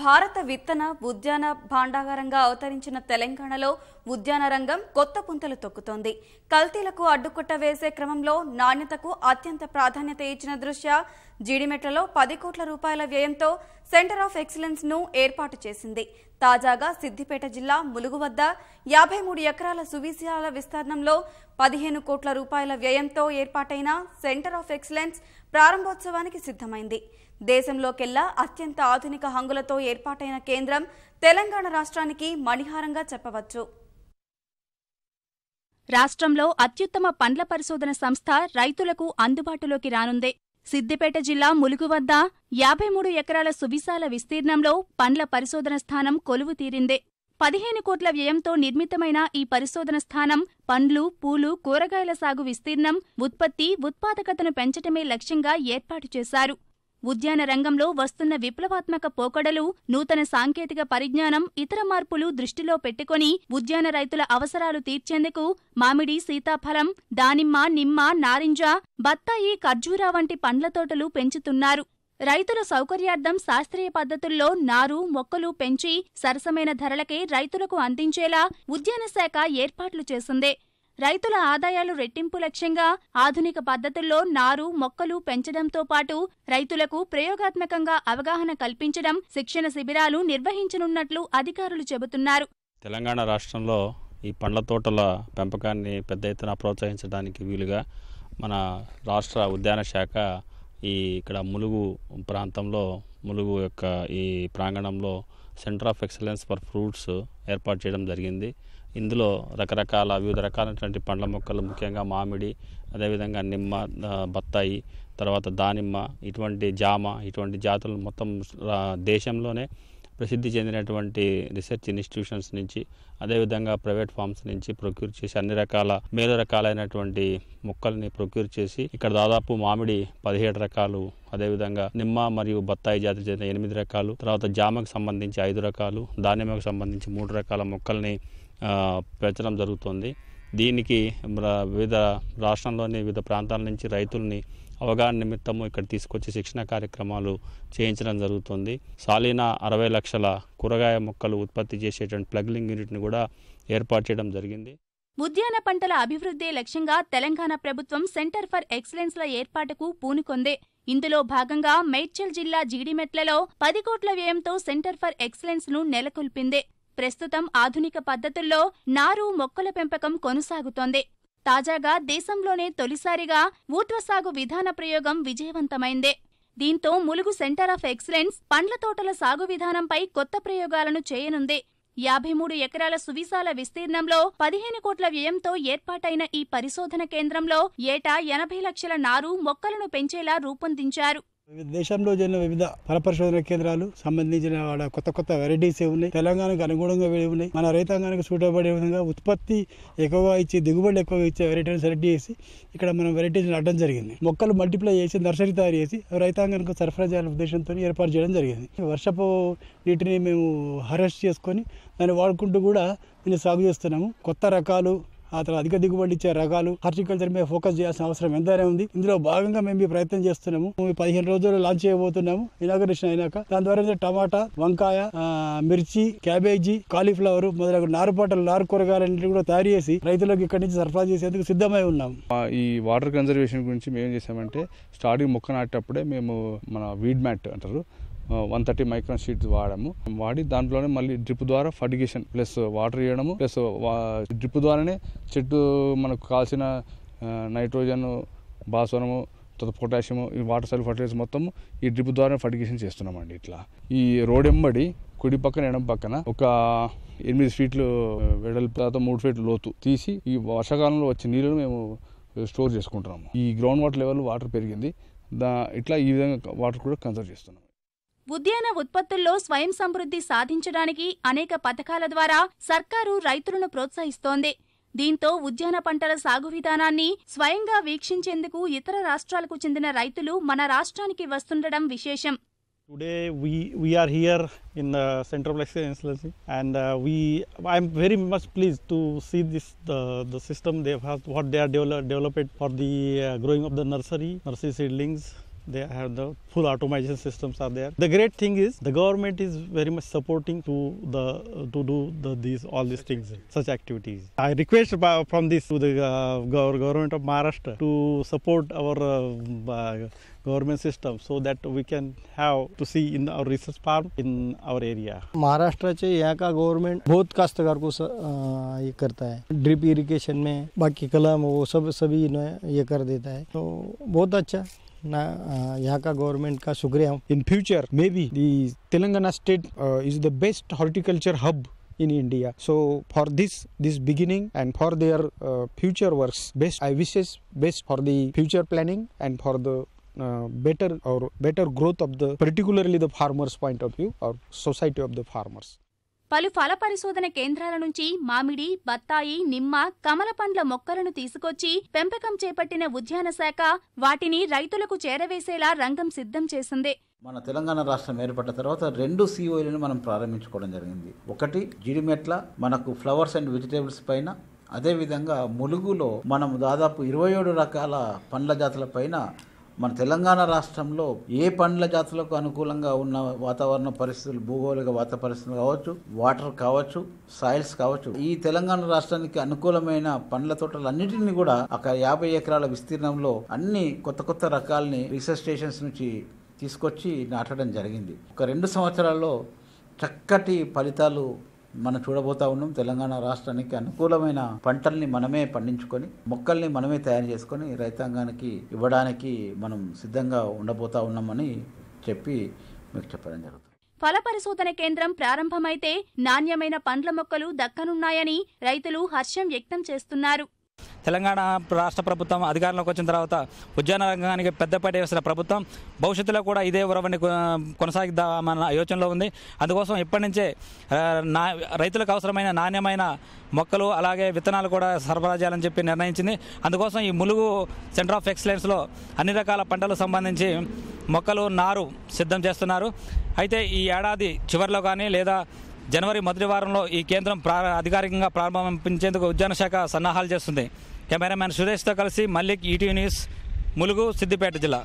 భారత విత్తన ఉద్యాన భాండాగారంగా అవతరించిన తెలంగాణలో ఉద్యాన రంగం కొత్త పుంతలు తొక్కుతోంది. కల్తీలకు అడ్డుకుట్ట వేసే క్రమంలో నాణ్యతకు అత్యంత ప్రాధాన్యత ఇచ్చిన దృష్ట్యా జీడిమెట్లలో పది కోట్ల రూపాయల వ్యయంతో సెంటర్ ఆఫ్ ఎక్సలెన్స్ను ఏర్పాటు చేసింది. తాజాగా సిద్దిపేట జిల్లా ములుగు వద్ద యాభై మూడు ఎకరాల సువిశాల విస్తీర్ణంలో పదిహేను కోట్ల రూపాయల వ్యయంతో ఏర్పాటైన సెంటర్ ఆఫ్ ఎక్సలెన్స్ ప్రారంభోత్సవానికి సిద్ధమైంది. దేశంలోకెల్లా అత్యంత ఆధునిక హంగులతో ఏర్పాటైన కేంద్రం తెలంగాణ రాష్ట్రానికి మణిహారంగా చెప్పవచ్చు. రాష్ట్రంలో అత్యుత్తమ పండ్ల పరిశోధన సంస్థ రైతులకు అందుబాటులోకి రానుంది. సిద్దిపేట జిల్లా ములుగు వద్ద యాభై మూడు ఎకరాల సువిశాల విస్తీర్ణంలో పండ్ల పరిశోధన స్థానం కొలువు తీరిందే పదిహేను కోట్ల వ్యయంతో నిర్మితమైన ఈ పరిశోధన స్థానం పండ్లు పూలు కూరగాయల సాగు విస్తీర్ణం ఉత్పత్తి ఉత్పాదకతను పెంచటమే లక్ష్యంగా ఏర్పాటు చేశారు. ఉద్యాన రంగంలో వస్తున్న విప్లవాత్మక పోకడలు నూతన సాంకేతిక పరిజ్ఞానం ఇతర మార్పులు దృష్టిలో పెట్టుకుని ఉద్యాన రైతుల అవసరాలు తీర్చేందుకు మామిడి సీతాఫలం దానిమ్మ నిమ్మ నారింజ బత్తాయి ఖర్జూరా వంటి పండ్ల తోటలు పెంచుతున్నారు. రైతుల సౌకర్యార్థం శాస్త్రీయ పద్ధతుల్లో నారు మొక్కలు పెంచి సరసమైన ధరలకే రైతులకు అందించేలా ఉద్యాన శాఖ ఏర్పాట్లు చేసిందే. రైతుల ఆదాయాలు రెట్టింపు లక్ష్యంగా ఆధునిక పద్ధతుల్లో నారు మొక్కలు పెంచడంతో పాటు రైతులకు ప్రయోగాత్మకంగా అవగాహన కల్పించడం శిక్షణ శిబిరాలు నిర్వహించనున్నట్లు అధికారులు చెబుతున్నారు. తెలంగాణ రాష్ట్రంలో ఈ పండ్ల తోటల పెంపకాన్ని పెద్ద ఎత్తున ప్రోత్సహించడానికి వీలుగా మన రాష్ట్ర ఉద్యాన శాఖ ఈ ఇక్కడ ములుగు ప్రాంతంలో ములుగు యొక్క ఈ ప్రాంగణంలో centre of excellence for fruits ఏర్పాటు చేయడం జరిగింది. ఇందులో రకరకాల వివిధ రకాలైనటువంటి పండ్ల మొక్కలు ముఖ్యంగా మామిడి అదేవిధంగా నిమ్మ బత్తాయి తర్వాత దానిమ్మ ఇటువంటి జామ ఇటువంటి జాతులు మొత్తం దేశంలోనే ప్రసిద్ధి చెందినటువంటి రీసెర్చ్ ఇన్స్టిట్యూషన్స్ నుంచి అదేవిధంగా ప్రైవేట్ ఫార్మ్స్ నుంచి ప్రొక్యూర్ చేసి అన్ని రకాల మేలు రకాలైనటువంటి మొక్కల్ని ప్రొక్యూర్ చేసి ఇక్కడ దాదాపు మామిడి పదిహేడు రకాలు అదేవిధంగా నిమ్మ మరియు బత్తాయి జాతికి చెందిన ఎనిమిది రకాలు తర్వాత జామకు సంబంధించి ఐదు రకాలు దానిమ్మకు సంబంధించి మూడు రకాల మొక్కల్ని పెంచడం జరుగుతుంది. దీనికి వివిధ రాష్ట్రంలోని వివిధ ప్రాంతాల నుంచి రైతుల్ని అవగాహన నిమిత్తము ఇక్కడ తీసుకొచ్చి శిక్షణ కార్యక్రమాలు చేయించడం జరుగుతుంది. సాలీనా అరవై లక్షల కూరగాయ మొక్కలు ఉత్పత్తి చేసేటువంటి ప్లగ్లింగ్ యూనిట్ని కూడా ఏర్పాటు చేయడం జరిగింది. ఉద్యాన పంటల అభివృద్ధి లక్ష్యంగా తెలంగాణ ప్రభుత్వం సెంటర్ ఫర్ ఎక్సలెన్స్ల ఏర్పాటుకు పూనుకొందే. ఇందులో భాగంగా మేడ్చల్ జిల్లా జీడిమెట్లలో పది కోట్ల వ్యయంతో సెంటర్ ఫర్ ఎక్సలెన్స్ను నెలకొల్పిందే. ప్రస్తుతం ఆధునిక పద్ధతుల్లో నారు మొక్కల పెంపకం కొనసాగుతోంది. తాజాగా దేశంలోనే తొలిసారిగా ఊట్వ సాగు విధాన ప్రయోగం విజయవంతమైందే. దీంతో ములుగు సెంటర్ ఆఫ్ ఎక్సలెన్స్ పండ్ల తోటల సాగు విధానంపై కొత్త ప్రయోగాలను చేయనుంది. యాభై మూడు ఎకరాల సువిశాల విస్తీర్ణంలో పదిహేను కోట్ల వ్యయంతో ఏర్పాటైన ఈ పరిశోధన కేంద్రంలో ఏటా ఎనభై లక్షల నారు మొక్కలను పెంచేలా రూపొందించారు. వివిధ దేశంలో జరిగిన వివిధ ఫల పరిశోధన కేంద్రాలు సంబంధించిన వాళ్ళ కొత్త కొత్త వెరైటీస్ ఉన్నాయి. తెలంగాణకు అనుగుణంగా ఉన్నాయి. మన రైతాంగానికి సూటపడే విధంగా ఉత్పత్తి ఎక్కువగా ఇచ్చి దిగుబడి ఎక్కువగా ఇచ్చే వెరైటీని సెలెక్ట్ చేసి ఇక్కడ మనం వెరైటీస్ నాటడం జరిగింది. మొక్కలు మల్టిప్లై చేసి నర్సరీ తయారు చేసి రైతాంగానికి సరఫరా చేయాలనే ఉద్దేశంతో ఏర్పాటు చేయడం జరిగింది. వర్షపు నీటిని మేము హార్వెస్ట్ చేసుకొని దాన్ని వాడుకుంటూ కూడా దీన్ని సాగు చేస్తున్నాము. కొత్త రకాలు ఆ తర్వాత అధిక దిగుబడి ఇచ్చే రకాలు హార్టికల్చర్ మీద ఫోకస్ చేయాల్సిన అవసరం ఎంతైనా ఉంది. ఇందులో భాగంగా మేము ప్రయత్నం చేస్తున్నాము. పదిహేను రోజులు లాంచ్ చేయబోతున్నాము. ఇనాగరేషన్ అయినాక దాని ద్వారా టమాటా వంకాయ మిర్చి క్యాబేజీ కాలీఫ్లవర్ మొదలగు నారు పంటలు నారు కూరగాయలన్నింటినీ కూడా తయారు చేసి రైతులకు ఇక్కడి నుంచి సరఫరా చేసేందుకు సిద్ధమై ఉన్నాము. ఈ వాటర్ కన్జర్వేషన్ గురించి మేము ఏం చేసామంటే స్టార్టింగ్ మొక్క నాటేటప్పుడే మేము మన వీడ్ మ్యాట్ అంటారు. వన్ థర్టీ మైక్రాన్ షీట్స్ వాడాము. వాడి దాంట్లోనే మళ్ళీ డ్రిప్ ద్వారా ఫర్టిగేషన్ ప్లస్ వాటర్ ఇవ్వడము ప్లస్ డ్రిప్ ద్వారానే చెట్టు మనకు కావాల్సిన నైట్రోజన్ భాస్వరము తర్వాత పొటాషియము ఈ వాటర్ సెల్ ఫర్టిలైజర్స్ మొత్తం ఈ డ్రిప్ ద్వారా ఫర్టిగేషన్ చేస్తున్నామండి ఇట్లా. ఈ రోడ్ ఎంబడి కుడి పక్కన ఎడం పక్కన ఒక ఎనిమిది ఫీట్లు వెడల్పు తర్వాత మూడు ఫీట్లు లోతు తీసి ఈ వర్షాకాలంలో వచ్చే నీళ్ళను మేము స్టోర్ చేసుకుంటున్నాము. ఈ గ్రౌండ్ వాటర్ లెవెల్ వాటర్ పెరిగింది. దా ఇట్లా ఈ విధంగా వాటర్ కూడా కన్సర్వ్ చేస్తున్నాం. ఉద్యాన ఉత్పత్తుల్లో స్వయం సమృద్ధి సాధించడానికి అనేక పథకాల ద్వారా సర్కారు రైతులను ప్రోత్సహిస్తోంది దీంతో ఉద్యాన పంటల సాగు విధానాన్ని స్వయంగా వీక్షించేందుకు ఇతర రాష్ట్రాలకు చెందిన రైతులు మన రాష్ట్రానికి వస్తుండడం విశేషం Today we we are here in the Center of Excellence and uh, we I am very much pleased to see this the the system they have what they are develop, developed for the uh, growing of the nursery nursery seedlings They have the full automation systems are there. The great thing is the government is very much supporting to the to do the, these all these things, such activities. I request about- from this to the uh, government of Maharashtra to support our uh, uh, government system so that we can have to see in our research farm in our area. Maharashtra यहाँ का government बहुत काश्तकार को स, आ, ये करता है drip irrigation में बाकी कलम वो सब सभी ये कर देता है तो अच्छा ना आ, यहाँ का गवर्नमेंट का शुक्रिया in future maybe the telangana state uh, is the best horticulture hub in india so for this this beginning and for their uh, future works best i wishes best for the future planning and for the uh, better or better growth of the particularly the farmers point of view or society of the farmers పలు ఫల పరిశోధన కేంద్రాల నుంచి మామిడి బత్తాయి నిమ్మ కమల పండ్ల మొక్కలను తీసుకొచ్చి పెంపకం చేపట్టిన ఉద్యాన శాఖ వాటిని రైతులకు చేరవేసేలా రంగం సిద్ధం చేసింది. మన తెలంగాణ రాష్ట్రం ఏర్పడ్డ తర్వాత రెండు సిఓలను మనం ప్రారంభించుకోవడం జరిగింది. ఒకటి జిడిమెట్ల మనకు ఫ్లవర్స్ అండ్ వెజిటేబుల్స్ పైన. అదేవిధంగా ములుగులో మనం దాదాపు ఇరవై ఏడు రకాల పండ్ల జాతుల పైన మన తెలంగాణ రాష్ట్రంలో ఏ పండ్ల జాతులకు అనుకూలంగా ఉన్న వాతావరణ పరిస్థితులు భూగోళిక వాత పరిస్థితులు కావచ్చు వాటర్ కావచ్చు సాయిల్స్ కావచ్చు ఈ తెలంగాణ రాష్ట్రానికి అనుకూలమైన పండ్ల తోటలన్నిటిని కూడా ఒక యాభై ఎకరాల విస్తీర్ణంలో అన్ని కొత్త కొత్త రకాలని రీసెర్చ్ స్టేషన్స్ నుంచి తీసుకొచ్చి నాటడం జరిగింది. ఒక రెండు సంవత్సరాల్లో చక్కటి ఫలితాలు మనం చూడబోతా ఉన్నాం తెలంగాణ రాష్ట్రానికి అనుకూలమైన పంటల్ని మనమే పండించుకొని మొక్కల్ని మనమే తయారు చేసుకొని రైతాంగానికి ఇవ్వడానికి మనం సిద్ధంగా ఉండబోతా ఉన్నామని చెప్పి మీకు చెప్పడం జరుగుతుంది. ఫల పరిశోధన కేంద్రం ప్రారంభమైతే నాణ్యమైన పండ్ల మొక్కలు దక్కనున్నాయని రైతులు హర్షం వ్యక్తం చేస్తున్నారు. తెలంగాణ రాష్ట్ర ప్రభుత్వం అధికారంలోకి వచ్చిన తర్వాత ఉద్యాన రంగానికి పెద్దపీట వేసిన ప్రభుత్వం భవిష్యత్తులో కూడా ఇదే ఉరవని కొనసాగిద్దామన్న యోచనలో ఉంది. అందుకోసం ఇప్పటి నుంచే నా రైతులకు అవసరమైన నాణ్యమైన మొక్కలు అలాగే విత్తనాలు కూడా సరఫరా చేయాలని చెప్పి నిర్ణయించింది. అందుకోసం ఈ ములుగు సెంటర్ ఆఫ్ ఎక్సలెన్స్లో అన్ని రకాల పంటలకు సంబంధించి మొక్కలు నారు సిద్ధం చేస్తున్నారు. అయితే ఈ ఏడాది చివరిలో కానీ లేదా జనవరి మొదటి వారంలో ఈ కేంద్రం ప్రా అధికారికంగా ప్రారంభించేందుకు ఉద్యాన శాఖ సన్నాహాలు చేస్తుంది. కెమెరామ్యాన్ సురేష్తో కలిసి మల్లిక్ ఈటీవీ న్యూస్ ములుగు సిద్దిపేట జిల్లా.